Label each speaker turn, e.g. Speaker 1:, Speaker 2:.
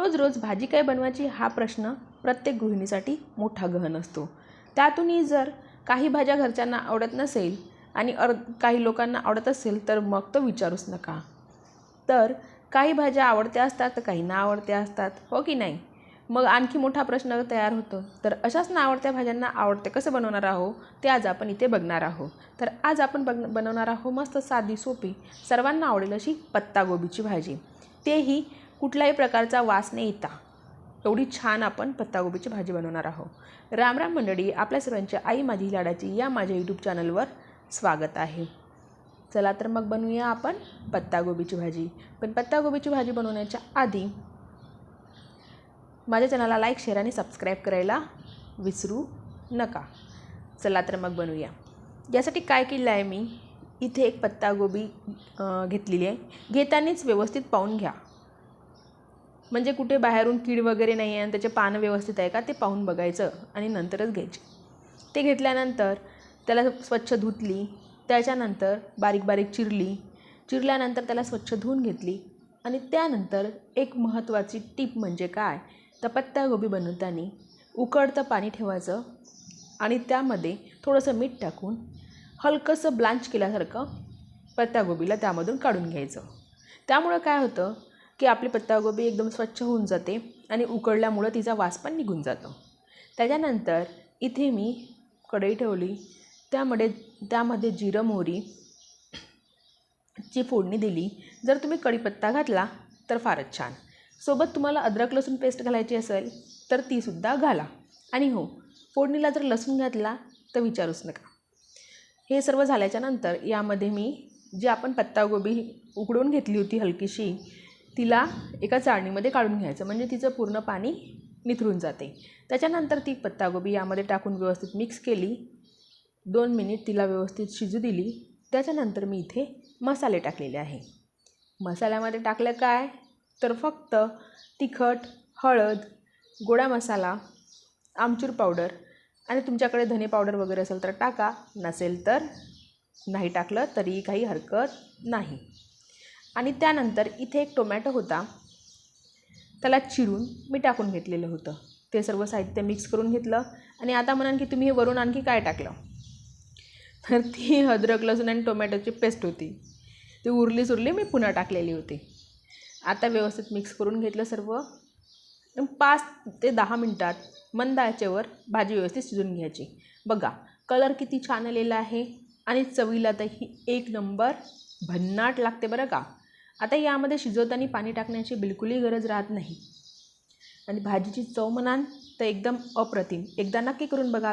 Speaker 1: रोज रोज भाजी काय बनवायची हा प्रश्न प्रत्येक गृहिणीसाठी मोठा गहन असतो. त्यातूनही जर काही भाज्या घरच्यांना आवडत नसेल आणि अर काही लोकांना आवडत असेल तर मग तो विचारूच नका. तर काही भाज्या आवडत्या असतात तर काही ना आवडत्या असतात हो की नाही? मग आणखी मोठा प्रश्न तयार होतो तर अशाच ना आवडत्या भाज्यांना आवडते कसं बनवणार आहोत ते आज आपण इथे बघणार आहोत. तर आज आपण बघ बनवणार आहोत मस्त साधी सोपी सर्वांना आवडेल अशी पत्तागोबीची भाजी. तेही कुठल्याही प्रकारचा वास न येता एवढी छान आपण पत्तागोबीची भाजी बनवणार आहोत. राम राम मंडळी आपल्या सर्वांच्या आई माझी लाडाची या माझ्या यूट्यूब चॅनलवर स्वागत आहे. चला तर मग बनवूया आपण पत्तागोबीची भाजी. पण पत्तागोबीची भाजी बनवण्याच्या आधी माझ्या चॅनलला लाईक शेअर आणि सबस्क्राईब करायला विसरू नका. चला तर मग बनवूया. यासाठी काय केलं आहे मी? इथे एक पत्तागोबी घेतलेली आहे. घेतानाच व्यवस्थित पाहून घ्या. म्हणजे कुठे बाहेरून कीड वगैरे नाही आहे आणि त्याचे पानं व्यवस्थित आहे का ते पाहून बघायचं आणि नंतरच घ्यायचे. ते घेतल्यानंतर त्याला स्वच्छ धुतली त्याच्यानंतर बारीक बारीक चिरली चिरल्यानंतर त्याला स्वच्छ धुवून घेतली आणि त्यानंतर एक महत्त्वाची टीप म्हणजे काय तर पत्तागोबी बनवताना उकळतं पाणी ठेवायचं आणि त्यामध्ये थोडंसं मीठ टाकून हलकंसं ब्लांच केल्यासारखं पत्तागोबीला त्यामधून काढून घ्यायचं. त्यामुळं काय होतं की आपली पत्तागोबी एकदम स्वच्छ होऊन जाते आणि उकळल्यामुळं तिचा वास पण निघून जातो. त्याच्यानंतर इथे मी कढई ठेवली. त्यामध्ये त्यामध्ये जिरं मोहरी ची फोडणी दिली. जर तुम्ही कढीपत्ता घातला तर फारच छान. सोबत तुम्हाला अद्रक लसूण पेस्ट घालायची असेल तर तीसुद्धा घाला. आणि हो फोडणीला जर लसूण घातला तर विचारूच नका. हे सर्व झाल्याच्यानंतर यामध्ये मी जी आपण पत्तागोबी उकडून घेतली होती हलकीशी तिला एका चाळणीमध्ये काढून घ्यायचं. म्हणजे तिचं पूर्ण पाणी निथरून जाते. त्याच्यानंतर ती पत्तागोबी यामध्ये टाकून व्यवस्थित मिक्स केली. दोन मिनिट तिला व्यवस्थित शिजू दिली. त्याच्यानंतर मी इथे मसाले टाकलेले आहे. मसाल्यामध्ये टाकलं काय? तर फक्त तिखट हळद गोडा मसाला आमचूर पावडर आणि तुमच्याकडे धने पावडर वगैरे असेल तर टाका. नसेल तर नाही टाकलं तरी काही हरकत नाही. आणि त्यानंतर इथे एक टोमॅटो होता. त्याला चिरून मी टाकून घेतलेलं होतं. ते सर्व साहित्य मिक्स करून घेतलं आणि आता म्हणाल की तुम्ही हे वरून आणखी काय टाकलं? तर ती अद्रक लसूण आणि टोमॅटोची पेस्ट होती. ती उरली सुरली मी पुन्हा टाकलेली होती. आता व्यवस्थित मिक्स करून घेतलं सर्व. पाच ते दहा मिनटात मंद आचेवर भाजी व्यवस्थित शिजून घ्यायची. बघा कलर किती छान आलेला आहे. आणि चवीला तर ही एक नंबर भन्नाट लागते बरं का? आता यामध्ये शिजवताना पाणी टाकण्याची बिलकुलही गरज राहत नाही. आणि भाजीची चव म्हणाल तर एकदम अप्रतिम. एकदा नक्की करून बघा.